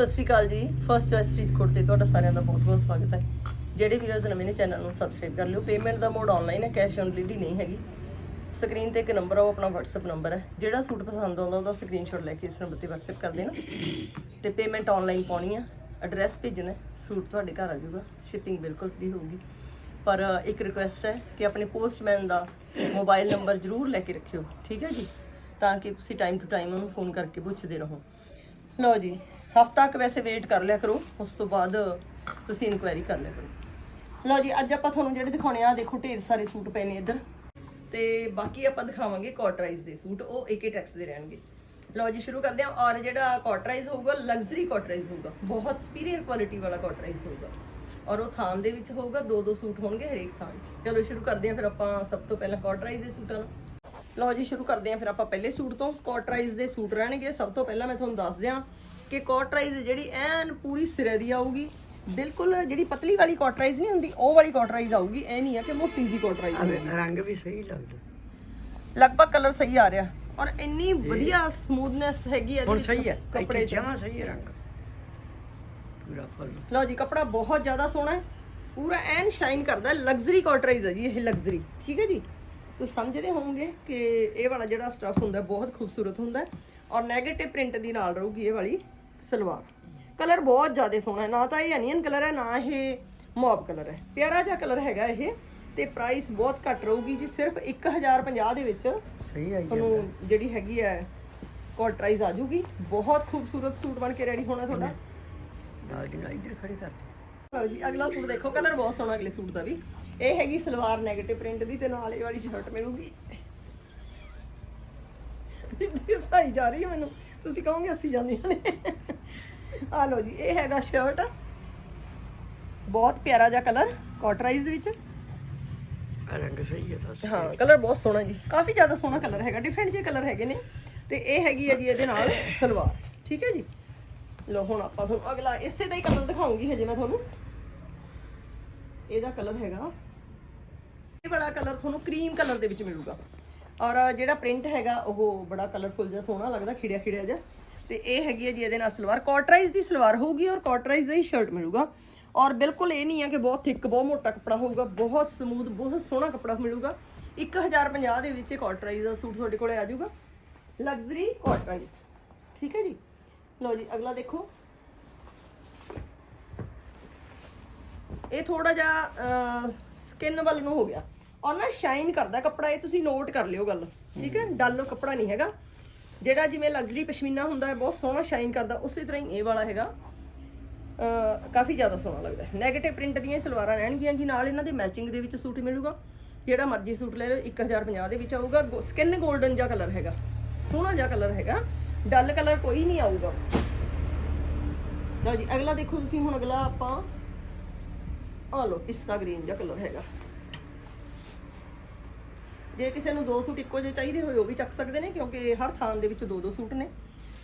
ਸਤਿ ਸ਼੍ਰੀ ਅਕਾਲ ਜੀ। First choice Faridkot ਤੇ ਤੁਹਾਡਾ ਸਾਰਿਆਂ ਦਾ ਬਹੁਤ-ਬਹੁਤ ਸਵਾਗਤ ਹੈ। ਜਿਹੜੇ ਵੀਅਰਸ ਨਵੇਂ ਨੇ ਚੈਨਲ ਨੂੰ ਸਬਸਕ੍ਰਾਈਬ ਕਰ ਲਿਓ। ਪੇਮੈਂਟ ਦਾ ਮੋਡ ਆਨਲਾਈਨ ਹੈ ਕੈਸ਼ ਔਨ ਡਿਲੀਵਰੀ ਨਹੀਂ ਹੈਗੀ। ਸਕਰੀਨ ਤੇ ਇੱਕ ਨੰਬਰ ਆ, ਉਹ ਆਪਣਾ WhatsApp ਨੰਬਰ ਹੈ। ਜਿਹੜਾ ਸੂਟ ਪਸੰਦ ਆਉਂਦਾ, ਉਹਦਾ ਸਕਰੀਨਸ਼ਾਟ ਲੈ ਕੇ ਇਸ ਨੰਬਰ ਤੇ WhatsApp ਕਰ ਦੇਣਾ। ਤੇ ਪੇਮੈਂਟ ਆਨਲਾਈਨ ਪਾਉਣੀ ਆ। ਐਡਰੈਸ ਭੇਜਣਾ ਸੂਟ ਤੁਹਾਡੇ ਘਰ ਆ ਜਾਊਗਾ। ਸ਼ਿਪਿੰਗ ਬਿਲਕੁਲ ਫ੍ਰੀ ਹੋਊਗੀ। ਪਰ ਇੱਕ ਰਿਕੁਐਸਟ ਹੈ ਕਿ ਆਪਣੇ ਪੋਸਟਮੈਨ ਦਾ ਮੋਬਾਈਲ ਨੰਬਰ ਜ਼ਰੂਰ ਲੈ ਕੇ ਰੱਖਿਓ। ਠੀਕ ਹੈ ਜੀ? ਤਾਂ ਕਿ ਤੁਸੀਂ ਟਾਈਮ ਟੂ ਟਾਈਮ ਉਹਨੂੰ ਫੋਨ ਕਰਕੇ ਪੁੱਛਦੇ ਰਹੋ। ਲਓ ਜੀ ਹਫਤਾ ਤੱਕ ਵੈਸੇ ਵੇਟ ਕਰ ਲਿਆ ਕਰੋ, ਉਸ ਤੋਂ ਬਾਅਦ ਤੁਸੀਂ ਇਨਕੁਆਇਰੀ ਕਰ ਲਿਆ ਕਰੋ। ਲਓ ਜੀ, ਅੱਜ ਆਪਾਂ ਤੁਹਾਨੂੰ ਜਿਹੜੇ ਦਿਖਾਉਣੇ ਆ ਦੇਖੋ ਢੇਰ ਸਾਰੇ ਸੂਟ ਪਏ ਨੇ ਇੱਧਰ। ਤੇ ਬਾਕੀ ਆਪਾਂ ਦਿਖਾਵਾਂਗੇ ਕਾਟਰਾਈਜ਼ ਦੇ ਸੂਟ, ਉਹ ਏਕੇ ਟੈਕਸ ਦੇ ਰਹਿਣਗੇ। ਲਓ ਜੀ, ਸ਼ੁਰੂ ਕਰਦੇ ਹਾਂ। ਔਰ ਜਿਹੜਾ ਕਾਟਰਾਈਜ਼ ਹੋਊਗਾ ਲਗਜ਼ਰੀ ਕਾਟਰਾਈਜ਼ ਹੋਊਗਾ। ਬਹੁਤ ਸੁਪੀਰੀਅਰ ਕੁਆਲਿਟੀ ਵਾਲਾ ਕਾਟਰਾਈਜ਼ ਹੋਊਗਾ। ਔਰ ਉਹ ਥਾਨ ਦੇ ਵਿੱਚ ਹੋਊਗਾ, ਦੋ ਦੋ ਸੂਟ ਹੋਣਗੇ ਹਰੇਕ ਥਾਨ 'ਚ ਚਲੋ, ਸ਼ੁਰੂ ਕਰਦੇ ਹਾਂ ਫਿਰ ਆਪਾਂ ਸਭ ਤੋਂ ਪਹਿਲਾਂ ਕਾਟਰਾਈਜ਼ ਦੇ ਸੂਟਾਂ ਨਾਲ ਲਓ ਜੀ, ਸ਼ੁਰੂ ਕਰਦੇ ਹਾਂ ਫਿਰ ਆਪਾਂ ਪਹਿਲੇ ਸੂਟ ਤੋਂ। ਕਾਟਰਾਈਜ਼ ਦੇ ਸੂਟ ਰਹਿਣਗੇ। ਸਭ ਤੋਂ ਪਹਿਲਾਂ ਮੈਂ ਤੁਹਾਨੂੰ ਦੱਸ ਦਿਆਂ ਕਿ ਕਾਟਰਾਈਜ਼ ਜਿਹੜੀ ਐਨ ਪੂਰੀ ਸਿਰੇ ਦੀ ਆਊਗੀ। ਬਿਲਕੁਲ ਜਿਹੜੀ ਪਤਲੀ ਵਾਲੀ ਕਾਟਰਾਈਜ਼ ਨਹੀਂ ਹੁੰਦੀ ਉਹ ਵਾਲੀ ਕਾਟਰਾਈਜ਼ ਆਊਗੀ। ਇਹ ਨਹੀਂ ਹੈ ਕਿ ਮੋਟੀ ਜੀ ਕਾਟਰਾਈਜ਼ ਹੋਊਗੀ ਰੰਗ ਵੀ ਸਹੀ ਲੱਗਦਾ। ਲਗਭਗ ਕਲਰ ਸਹੀ ਆ ਰਿਹਾ। ਔਰ ਇੰਨੀ ਵਧੀਆ ਸਮੂਥਨੈਸ ਹੈਗੀ ਹੈ ਹੁਣ ਸਹੀ ਹੈ। ਕੱਪੜੇ ਜਮਾ ਸਹੀ ਹੈ ਰੰਗ। ਪੂਰਾ ਫੁੱਲ। ਲਓ ਜੀ ਕਪੜਾ ਬਹੁਤ ਜ਼ਿਆਦਾ ਸੋਹਣਾ ਹੈ। ਪੂਰਾ ਐਨ ਸ਼ਾਈਨ ਕਰਦਾ। ਲਗਜ਼ਰੀ ਕਾਟਰਾਈਜ਼ ਹੈ ਜੀ ਇਹ ਲਗਜ਼ਰੀ ਠੀਕ ਹੈ ਜੀ? ਤੁਸੀਂ ਸਮਝਦੇ ਹੋਵੋਗੇ ਕਿ ਇਹ ਵਾਲਾ ਜਿਹੜਾ ਸਟਫ ਹੁੰਦਾ ਬਹੁਤ ਖੂਬਸੂਰਤ ਹੁੰਦਾ ਔਰ 네ਗੇਟਿਵ ਪ੍ਰਿੰਟ ਦੀ ਨਾਲ ਰਹੂਗੀ ਇਹ ਵਾਲੀ। ਸਲਵਾਰ। ਕਲਰ ਬਹੁਤ ਜ਼ਿਆਦਾ ਸੋਹਣਾ ਹੈ। ਨਾ ਤਾਂ ਇਹ ਅਨੀਅਨ ਕਲਰ ਹੈ ਨਾ ਇਹ ਮੌਬ ਕਲਰ ਹੈ। ਪਿਆਰਾ ਜਿਹਾ ਕਲਰ ਹੈਗਾ ਇਹ ਤੇ ਪ੍ਰਾਈਸ ਬਹੁਤ ਘੱਟ ਰਹੂਗੀ ਜੀ ਸਿਰਫ 1050 ਦੇ ਵਿੱਚ ਸਹੀ ਆਈ ਤੁਹਾਨੂੰ ਜਿਹੜੀ ਹੈਗੀ ਹੈ ਕਾਟਰਾਈਜ਼ ਆ ਜੂਗੀ ਬਹੁਤ ਖੂਬਸੂਰਤ ਸੂਟ ਬਣ ਕੇ ਰੈਡੀ ਹੋਣਾ ਤੁਹਾਡਾ। ਨਾਲ ਦੀ ਨਾਲ ਇੱਧਰ ਖੜੀ ਕਰਦੇ ਲਓ ਜੀ ਅਗਲਾ ਸੂਟ ਦੇਖੋ। ਕਲਰ ਬਹੁਤ ਸੋਹਣਾ ਅਗਲੇ ਸੂਟ ਦਾ ਵੀ। ਇਹ ਹੈਗੀ ਸਲਵਾਰ 네ਗੇਟਿਵ ਪ੍ਰਿੰਟ ਦੀ ਤੇ ਨਾਲ ਇਹ ਵਾਲੀ ਸ਼ਰਟ ਮਿਲੂਗੀ। ਸਹੀ ਜਾ ਰਹੀ ਹੈ ਮੈਨੂੰ। ਤੁਸੀਂ ਕਹੋਗੇ ਅਸੀਂ ਜਾਂਦੀਆਂ ਨੇ। ਆ ਲਓ ਜੀ ਇਹ ਹੈਗਾ ਸ਼ਰਟ ਬਹੁਤ ਪਿਆਰਾ ਜਿਹਾ ਕਲਰ ਕਾਟਰਾਈਜ਼ ਦੇ ਵਿੱਚ। ਰੰਗ ਸਹੀ ਹੈ ਦੱਸ ਹਾਂ ਕਲਰ ਬਹੁਤ ਸੋਹਣਾ ਜੀ। ਕਾਫੀ ਜ਼ਿਆਦਾ ਸੋਹਣਾ ਕਲਰ ਹੈਗਾ ਡਿਫਰੈਂਟ ਜਿਹੇ ਕਲਰ ਹੈਗੇ ਨੇ। ਤੇ ਇਹ ਹੈਗੀ ਹੈ ਜੀ ਇਹਦੇ ਨਾਲ ਸਲਵਾਰ ਠੀਕ ਹੈ ਜੀ? ਲੋ ਹੁਣ ਆਪਾਂ ਤੁਹਾਨੂੰ ਅਗਲਾ ਇਸੇ ਦਾ ਹੀ ਕਲਰ ਦਿਖਾਉਂਗੀ ਹਜੇ ਮੈਂ ਤੁਹਾਨੂੰ। ਇਹਦਾ ਕਲਰ ਹੈਗਾ। ਇਹ ਵਾਲਾ ਕਲਰ ਤੁਹਾਨੂੰ ਕਰੀਮ ਕਲਰ ਦੇ ਵਿੱਚ ਮਿਲੂਗਾ। ਔਰ ਜਿਹੜਾ ਪ੍ਰਿੰਟ ਹੈਗਾ, ਉਹ ਬੜਾ ਕਲਰਫੁਲ ਜਿਹਾ ਸੋਹਣਾ ਲੱਗਦਾ ਖਿੜਿਆ ਖਿੜਿਆ ਜਿਹਾ। ਤੇ ਇਹ ਹੈਗੀ ਹੈ ਜੀ ਇਹਦੇ ਨਾਲ ਸਲਵਾਰ। ਕਾਟਰਾਈਜ਼ ਦੀ ਸਲਵਾਰ ਹੋਊਗੀ ਔਰ ਕਾਟਰਾਈਜ਼ ਦਾ ਹੀ ਸ਼ਰਟ ਮਿਲੂਗਾ। ਔਰ ਬਿਲਕੁਲ ਇਹ ਨਹੀਂ ਹੈ ਕਿ ਬਹੁਤ ਥਿੱਕ, ਬਹੁਤ ਮੋਟਾ ਕੱਪੜਾ ਹੋਊਗਾ, ਬਹੁਤ ਸਮੂਥ ਬਹੁਤ ਸੋਹਣਾ ਕੱਪੜਾ ਮਿਲੂਗਾ। 1050 ਦੇ ਵਿੱਚ ਇਹ ਕਾਟਰਾਈਜ਼ ਦਾ ਸੂਟ ਤੁਹਾਡੇ ਕੋਲੇ ਆ ਜਾਊਗਾ। ਲਗਜ਼ਰੀ ਕਾਟਰਾਈਜ਼ ਠੀਕ ਹੈ ਜੀ? ਲਓ ਜੀ, ਅਗਲਾ ਦੇਖੋ। ਇਹ ਥੋੜਾ ਜਿਹਾ ਸਕਿਨ ਵੱਲ ਨੂੰ ਹੋ ਗਿਆ। ਔਰ ਨਾ ਸ਼ਾਈਨ ਕਰਦਾ ਕੱਪੜਾ, ਇਹ ਤੁਸੀਂ ਨੋਟ ਕਰ ਲਿਓ ਗੱਲ, ਠੀਕ ਹੈ? ਡੱਲ ਕੱਪੜਾ ਨਹੀਂ ਹੈਗਾ। ਜਿਹੜਾ ਜਿਵੇਂ ਲਗਜ਼ਰੀ ਪਸ਼ਮੀਨਾ ਹੁੰਦਾ ਹੈ, ਬਹੁਤ ਸੋਹਣਾ ਸ਼ਾਈਨ ਕਰਦਾ, ਉਸੇ ਤਰ੍ਹਾਂ ਹੀ ਇਹ ਵਾਲਾ ਹੈਗਾ। ਕਾਫੀ ਜ਼ਿਆਦਾ ਸੋਹਣਾ ਲੱਗਦਾ ਹੈ। 네ਗੇਟਿਵ ਪ੍ਰਿੰਟ ਦੀਆਂ ਸਲਵਾਰਾਂ ਰਹਿਣਗੀਆਂ ਜੀ, ਨਾਲ ਇਹਨਾਂ ਦੇ ਮੈਚਿੰਗ ਦੇ ਵਿੱਚ ਸੂਟ ਮਿਲੂਗਾ। ਜਿਹੜਾ ਮਰਜ਼ੀ ਸੂਟ ਲੈ ਲਓ 1050 ਦੇ ਵਿੱਚ ਆਊਗਾ। ਸਕਿਨ 골ਡਨ ਜਿਹਾ ਕਲਰ ਹੈਗਾ। ਸੋਹਣਾ ਜਿਹਾ ਕਲਰ ਹੈਗਾ। ਡੱਲ ਕਲਰ ਕੋਈ ਨਹੀਂ ਆਊਗਾ। ਲਓ ਜੀ, ਅਗਲਾ ਦੇਖੋ ਤੁਸੀਂ ਹੁਣ ਅਗਲਾ ਆਪਾਂ ਆ ਲਓ, ਪਿਸਤਾ ਗ੍ਰੀਨ ਜਿਹਾ ਕਲਰ ਹੈਗਾ। ਜੇ ਕਿਸੇ ਨੂੰ ਦੋ ਸੂਟ ਇੱਕੋ ਜਿਹੇ ਚਾਹੀਦੇ ਹੋਏ ਉਹ ਵੀ ਚੱਕ ਸਕਦੇ ਨੇ ਕਿਉਂਕਿ ਹਰ ਥਾਂ ਦੇ ਵਿੱਚ ਦੋ ਦੋ ਸੂਟ ਨੇ।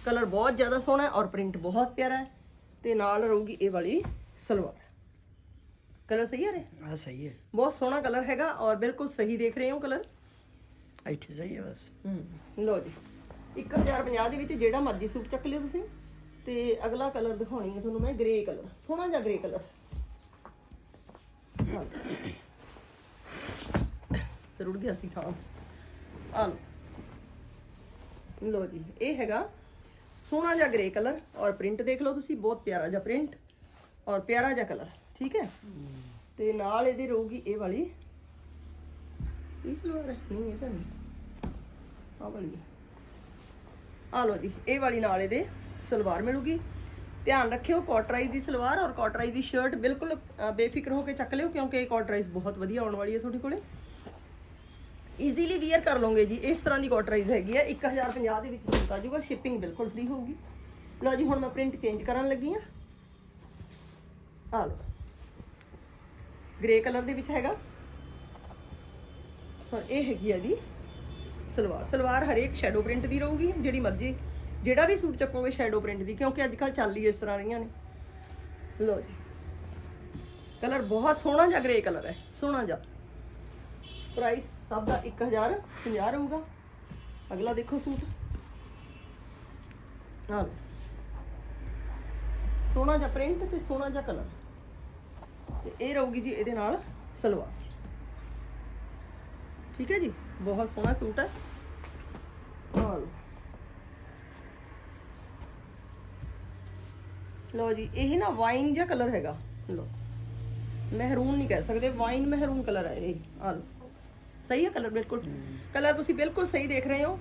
ਕਲਰ ਬਹੁਤ ਜ਼ਿਆਦਾ ਸੋਹਣਾ ਹੈ ਔਰ ਪ੍ਰਿੰਟ ਬਹੁਤ ਪਿਆਰਾ ਹੈ। ਤੇ ਨਾਲ ਰਹੂਗੀ ਇਹ ਵਾਲੀ ਸਲਵਾਰ। ਕਲਰ ਸਹੀ ਆ ਰੇ? ਆ ਸਹੀ ਹੈ। ਬਹੁਤ ਸੋਹਣਾ ਕਲਰ ਹੈਗਾ ਔਰ ਬਿਲਕੁਲ ਸਹੀ ਦੇਖ ਰਹੇ ਹੋ ਕਲਰ ਇੱਥੇ ਸਹੀ ਹੈ ਬਸ। ਹੂੰ ਲਓ ਜੀ। 1050 ਦੇ ਵਿੱਚ ਜਿਹੜਾ ਮਰਜ਼ੀ ਸੂਟ ਚੱਕ ਲਿਓ ਤੁਸੀਂ। ਤੇ ਅਗਲਾ ਕਲਰ ਦਿਖਾਉਣੀ ਹੈ ਤੁਹਾਨੂੰ ਮੈਂ ਗ੍ਰੇ ਕਲਰ ਸੋਹਣਾ ਜਿਹਾ ਗ੍ਰੇ ਕਲਰ ਤੇ ਰੁੜ ਗਿਆ ਸੀ ਥਾਂ ਆ ਲਓ ਲਓ ਜੀ ਇਹ ਹੈਗਾ ਸੋਹਣਾ ਜਿਹਾ ਗ੍ਰੇ ਕਲਰ ਔਰ ਪ੍ਰਿੰਟ ਦੇਖ ਲਓ ਤੁਸੀਂ ਬਹੁਤ ਪਿਆਰਾ ਜਿਹਾ ਪ੍ਰਿੰਟ ਔਰ ਪਿਆਰਾ ਜਿਹਾ ਕਲਰ ਠੀਕ ਹੈ ਤੇ ਨਾਲ ਇਹਦੀ ਰਹੂਗੀ ਇਹ ਵਾਲੀ ਇਹ ਸਲਵਾਰ ਹੈ ਨਹੀਂ ਇਹ ਤਾਂ ਨਹੀਂ ਆ ਵਾਲੀ ਹੈ। ਆ ਲਓ ਜੀ ਇਹ ਵਾਲੀ ਨਾਲ ਇਹਦੇ ਸਲਵਾਰ ਮਿਲੂਗੀ ਧਿਆਨ ਰੱਖਿਓ ਕਾਟਰਾਈਜ਼ ਦੀ ਸਲਵਾਰ ਔਰ ਕਾਟਰਾਈਜ਼ ਦੀ ਸ਼ਰਟ ਬਿਲਕੁਲ ਅ, ਬੇਫਿਕਰ ਹੋ ਕੇ ਚੱਕ ਲਿਓ ਕਿਉਂਕਿ ਇਹ ਕਾਟਰਾਈਜ਼ ਬਹੁਤ ਵਧੀਆ ਆਉਣ ਵਾਲੀ ਹੈ ਤੁਹਾਡੇ ਕੋਲੇ ਈਜ਼ੀਲੀ ਵੀਅਰ ਕਰ ਲਓਗੇ ਜੀ। ਇਸ ਤਰ੍ਹਾਂ ਦੀ ਕਾਟਰਾਈਜ਼ ਹੈਗੀ ਹੈ 1050 ਦੇ ਵਿੱਚ ਸੂਟ ਆ ਜਾਊਗਾ। ਸ਼ਿਪਿੰਗ ਬਿਲਕੁਲ ਫ੍ਰੀ ਹੋਊਗੀ। ਲਓ ਜੀ, ਹੁਣ ਮੈਂ ਪ੍ਰਿੰਟ ਚੇਂਜ ਕਰਨ ਲੱਗੀ ਆ। ਆ ਲਓ। ਗ੍ਰੇ ਕਲਰ ਦੇ ਵਿੱਚ ਹੈਗਾ। ਔਰ ਇਹ ਹੈਗੀ ਆ ਜੀ। ਸਲਵਾਰ। ਸਲਵਾਰ ਹਰੇਕ ਸ਼ੈਡੋ ਪ੍ਰਿੰਟ ਦੀ ਰਹੂਗੀ। ਜਿਹੜੀ ਮਰਜ਼ੀ, ਜਿਹੜਾ ਵੀ ਸੂਟ ਚੱਕੋਗੇ ਸ਼ੈਡੋ ਪ੍ਰਿੰਟ ਦੀ, ਕਿਉਂਕਿ ਅੱਜ ਕੱਲ ਚੱਲ ਹੀ ਇਸ ਤਰ੍ਹਾਂ ਰਹੀਆਂ ਨੇ। ਲਓ ਜੀ। ਕਲਰ ਬਹੁਤ ਸੋਹਣਾ ਜਿਹਾ ਗ੍ਰੇ ਕਲਰ ਹੈ। ਸੋਹਣਾ ਜਿਹਾ। ਪ੍ਰਾਈਸ ਸਭ ਦਾ 1050 ਰਹੂਗਾ। ਅਗਲਾ ਦੇਖੋ ਸੂਟ। ਹਾਂ ਸੋਹਣਾ ਜਿਹਾ ਪ੍ਰਿੰਟ ਤੇ ਸੋਹਣਾ ਜਿਹਾ ਕਲਰ। ਤੇ ਇਹ ਰਹੂਗੀ ਜੀ ਇਹਦੇ ਨਾਲ ਸਲਵਾਰ। ਠੀਕ ਹੈ ਜੀ? ਬਹੁਤ ਸੋਹਣਾ ਸੂਟ ਹੈ। ਆਹ ਲਓ। ਲਓ ਜੀ, ਇਹ ਨਾ ਵਾਈਨ ਜਿਹਾ ਕਲਰ ਹੈਗਾ। ਲਓ। ਮਹਿਰੂਨ ਨਹੀਂ ਕਹਿ ਸਕਦੇ, ਵਾਈਨ ਮਹਿਰੂਨ ਕਲਰ ਹੈ ਇਹ। ਆ ਲਓ। ਸਹੀ ਹੈ ਕਲਰ ਬਿਲਕੁਲ। ਕਲਰ ਤੁਸੀਂ ਬਿਲਕੁਲ ਸਹੀ ਦੇਖ ਰਹੇ ਹੋ।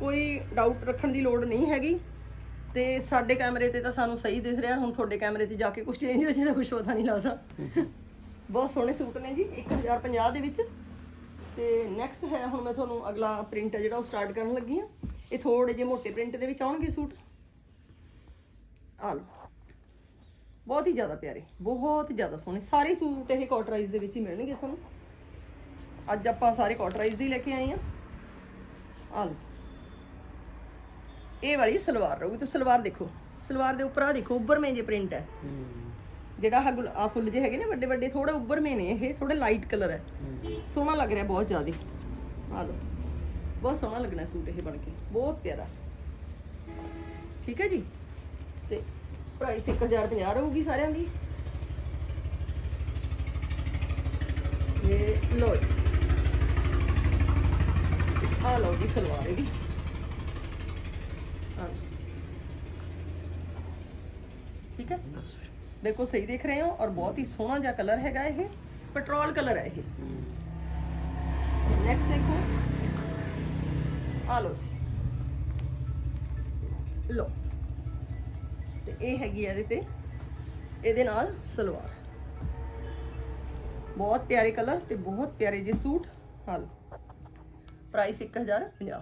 ਕੋਈ ਡਾਊਟ ਰੱਖਣ ਦੀ ਲੋੜ ਨਹੀਂ ਹੈਗੀ। ਤੇ ਸਾਡੇ ਕੈਮਰੇ ਤੇ ਤਾਂ ਸਾਨੂੰ ਸਹੀ ਦਿਖ ਰਿਹਾ। ਹੁਣ ਤੁਹਾਡੇ ਕੈਮਰੇ ਤੇ ਜਾ ਕੇ ਕੁਝ ਚੇਂਜ ਹੋ ਜਾਏ ਤਾਂ ਕੁਝ ਪਤਾ ਨਹੀਂ ਲੱਗਦਾ। ਬਹੁਤ ਸੋਹਣੇ ਸੂਟ ਨੇ ਜੀ 1050 ਦੇ ਵਿੱਚ। ਤੇ ਨੈਕਸਟ ਹੈ, ਹੁਣ ਮੈਂ ਤੁਹਾਨੂੰ ਅਗਲਾ ਪ੍ਰਿੰਟ ਹੈ ਜਿਹੜਾ ਉਹ ਸਟਾਰਟ ਕਰਨ ਲੱਗੀ ਆ ਇਹ ਥੋੜੇ ਜਿਹੇ ਮੋਟੇ ਪ੍ਰਿੰਟ ਦੇ ਵਿੱਚ ਆਉਣਗੇ ਸੂਟ। ਆ ਲਓ। ਬਹੁਤ ਹੀ ਜ਼ਿਆਦਾ ਪਿਆਰੇ, ਬਹੁਤ ਜ਼ਿਆਦਾ ਸੋਹਣੇ। ਸਾਰੇ ਸੂਟ ਇਹ ਕਾਟਰਾਈਜ਼ ਦੇ ਵਿੱਚ ਹੀ ਮਿਲਣਗੇ ਸਾਨੂੰ। ਅੱਜ ਆਪਾਂ ਸਾਰੇ ਕਾਟਰਾਈਜ਼ ਦੀ ਲੈ ਕੇ ਆਏ ਆ ਆ ਲਓ। ਇਹ ਵਾਲੀ ਸਲਵਾਰ ਰਹੂਗੀ। ਤੁਸੀਂ ਸਲਵਾਰ ਦੇਖੋ। ਸਲਵਾਰ ਦੇ ਉੱਪਰ ਆ ਦੇਖੋ ਉੱਭਰਵੇਂ ਜੇ ਪ੍ਰਿੰਟ ਹੈ। ਜਿਹੜਾ ਗੁਲ- ਆਹ ਫੁੱਲ ਜੇ ਹੈਗੇ ਨੇ ਵੱਡੇ ਵੱਡੇ ਥੋੜੇ ਉੱਭਰਵੇਂ ਨੇ ਇਹ ਥੋੜੇ ਲਾਈਟ ਕਲਰ ਹੈ। ਸੋਹਣਾ ਲੱਗ ਰਿਹਾ ਬਹੁਤ ਜ਼ਿਆਦਾ। ਆ ਲਓ। ਬਹੁਤ ਸੋਹਣਾ ਲੱਗਣਾ ਸੂਟ ਇਹ ਬਣ ਕੇ। ਬਹੁਤ ਪਿਆਰਾ। ਠੀਕ ਹੈ ਜੀ? ਤੇ ਪ੍ਰਾਈਸ 1050 ਰਹੂਗੀ ਸਾਰਿਆਂ ਦੀ। ਇਹ ਲੋ ਆ ਲਓ ਜੀ ਸਲਵਾਰ ਇਹਦੀ ਆਹ ਲਓ। ਠੀਕ ਹੈ ਬਿਲਕੁਲ ਸਹੀ ਦੇਖ ਰਹੇ ਹੋ ਔਰ ਬਹੁਤ ਹੀ ਸੋਹਣਾ ਜਿਹਾ ਕਲਰ ਹੈਗਾ ਇਹ ਪੈਟਰੋਲ ਕਲਰ ਹੈ ਇਹ ਨੈਕਸਟ ਦੇਖੋ ਆ ਲਓ ਜੀ ਲਓ ਤੇ ਇਹ ਹੈਗੀ ਆ ਇਹਦੇ ਤੇ ਇਹਦੇ ਨਾਲ ਸਲਵਾਰ ਬਹੁਤ ਪਿਆਰੇ ਕਲਰ ਤੇ ਬਹੁਤ ਪਿਆਰੇ ਜਿਹੇ ਸੂਟ ਹਾਂ ਲਓ ਪ੍ਰਾਈਸ 1050